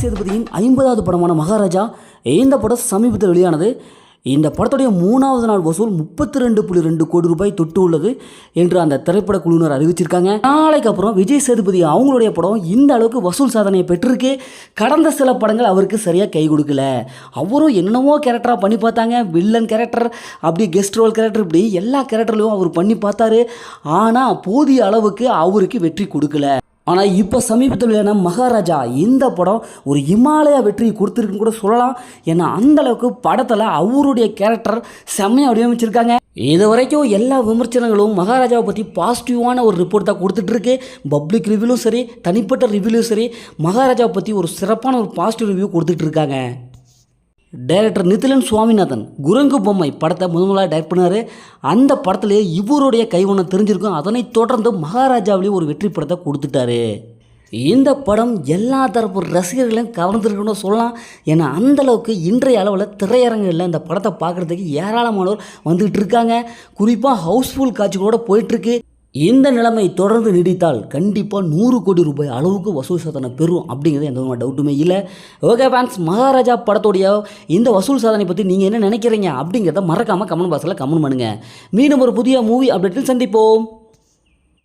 சேதுபதியின் ஐம்பதாவது படமான மகாராஜா இந்த படம் சமீபத்தில் வெளியானது. இந்த படத்துடைய மூணாவது நாள் வசூல் முப்பத்தி ரெண்டு புள்ளி ரெண்டு கோடி ரூபாய் தொட்டு உள்ளது என்று அந்த திரைப்பட குழுவினர் அறிவிச்சிருக்காங்க. நாளைக்கு அப்புறம் விஜய் சேதுபதி அவங்களுடைய படம் இந்த அளவுக்கு வசூல் சாதனையை பெற்றிருக்கு. கடந்த சில படங்கள் அவருக்கு சரியாக கை கொடுக்கல. அவரும் என்னென்னவோ கேரக்டராக பண்ணி பார்த்தாங்க. வில்லன் கேரக்டர் அப்படி கெஸ்ட் ரோல் கேரக்டர் இப்படி எல்லா கேரக்டர்லையும் அவர் பண்ணி பார்த்தாரு. ஆனால் போதிய அளவுக்கு அவருக்கு வெற்றி கொடுக்கல. ஆனால் இப்போ சமீபத்தில் மகாராஜா இந்த படம் ஒரு இமாலய வெற்றி கொடுத்துருக்குன்னு கூட சொல்லலாம். ஏன்னா அந்த அளவுக்கு படத்தில் அவருடைய கேரக்டர் செம்மையாக வடிவமைச்சிருக்காங்க. இது வரைக்கும் எல்லா விமர்சனங்களும் மகாராஜாவை பற்றி பாசிட்டிவான ஒரு ரிப்போர்ட் தான் கொடுத்துட்ருக்கு பப்ளிக் ரிவ்யூலும் சரி தனிப்பட்ட ரிவ்யூலும் சரி மகாராஜாவை பற்றி ஒரு சிறப்பான ஒரு பாசிட்டிவ் ரிவ்யூ கொடுத்துட்ருக்காங்க டைரக்டர் நிதிலன் சுவாமிநாதன் குரங்கு பொம்மை படத்தை முதன்முதலாக டைரக்ட் பண்ணார் அந்த படத்திலே இவருடைய கைவண்ணம் தெரிஞ்சிருக்கும். அதனைத் தொடர்ந்து மகாராஜாவிலேயே ஒரு வெற்றி படத்தை கொடுத்துட்டாரு. இந்த படம் எல்லா தரப்பு ரசிகர்களையும் கவர்ந்துருக்குன்னு சொல்லலாம். ஏன்னா அந்தளவுக்கு இன்றைய அளவில் திரையரங்குகளில் இந்த படத்தை பார்க்குறதுக்கு ஏராளமானோர் வந்துகிட்டு இருக்காங்க. குறிப்பாக ஹவுஸ்ஃபுல் காட்சிகளோட போயிட்டுருக்கு இந்த நிலைமை தொடர்ந்து நீடித்தால் கண்டிப்பாக நூறு கோடி ரூபாய் அளவுக்கு வசூல் சாதனை பெறும் அப்படிங்கிறது எந்த விதமான டவுட்டுமே இல்லை. ஓகே ஃபேன்ஸ் மகாராஜா படத்துடைய இந்த வசூல் சாதனை பற்றி நீங்கள் என்ன நினைக்கிறீங்க அப்படிங்கிறத மறக்காமல் கமெண்ட் பாக்ஸில் கமெண்ட் பண்ணுங்கள் மீண்டும் ஒரு புதிய மூவி அப்டேட்டில் சந்திப்போம்.